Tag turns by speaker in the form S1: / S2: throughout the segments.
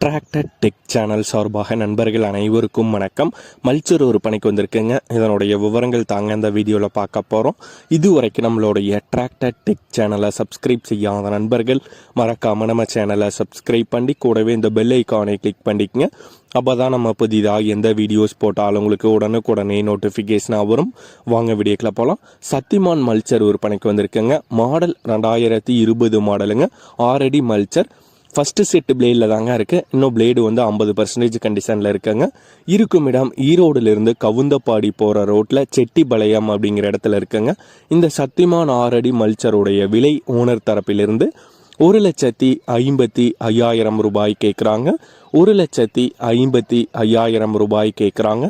S1: Attracted tech channel சார்பாக நண்பர்கள் அனைவருக்கும் வணக்கம். மல்ச்சர் ஒரு பணிக்கு வந்திருக்குங்க. இதனுடைய விவரங்கள் தாங்க இந்த வீடியோவில் பார்க்க போகிறோம் இதுவரைக்கும் நம்மளுடைய அட்ராக்டட் டெக் சேனலை சப்ஸ்கிரைப் செய்யாத நண்பர்கள் மறக்காமல் நம்ம சேனலை சப்ஸ்கிரைப் பண்ணி கூடவே இந்த பெல் ஐக்கானை கிளிக் பண்ணிக்கங்க. அப்போ தான் நம்ம புதிதாக எந்த வீடியோஸ் போட்டாலும் உங்களுக்கு உடனுக்குடனே நோட்டிஃபிகேஷனாக வரும். வாங்க வீடியோக்கில் போகலாம் சத்திமான் மல்ச்சர் விற்பனைக்கு வந்திருக்குங்க. மாடல் ரெண்டாயிரத்தி இருபது மாடலுங்க. ஆறடி மல்ச்சர் ஃபஸ்ட்டு செட்டு பிளேடில் தாங்க இருக்குது இன்னும் பிளேடு வந்து ஐம்பது பர்சன்டேஜ் கண்டிஷனில் இருக்குங்க. இருக்கும் இடம் ஈரோடுலேருந்து கவுந்தப்பாடி போகிற ரோட்டில் செட்டிபாளையம் அப்படிங்கிற இடத்துல இருக்குங்க. இந்த சத்திமான் ஆறடி மல்ச்சருடைய விலை ஓனர் தரப்பிலிருந்து ஒரு லட்சத்தி ஐம்பத்தி ஐயாயிரம் ரூபாய் கேட்குறாங்க ஒரு லட்சத்தி ஐம்பத்தி ஐயாயிரம் ரூபாய் கேட்குறாங்க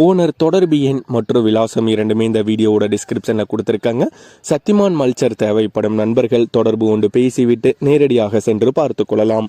S1: ஓனர் தொடர்பு எண் மற்றும் விலாசம் இரண்டுமே இந்த வீடியோவோட டிஸ்கிரிப்ஷனில் கொடுத்துருக்காங்க. சத்திமான் மல்ச்சர் தேவைப்படும் நண்பர்கள் தொடர்பு கொண்டு பேசிவிட்டு நேரடியாக சென்று பார்த்து கொள்ளலாம்.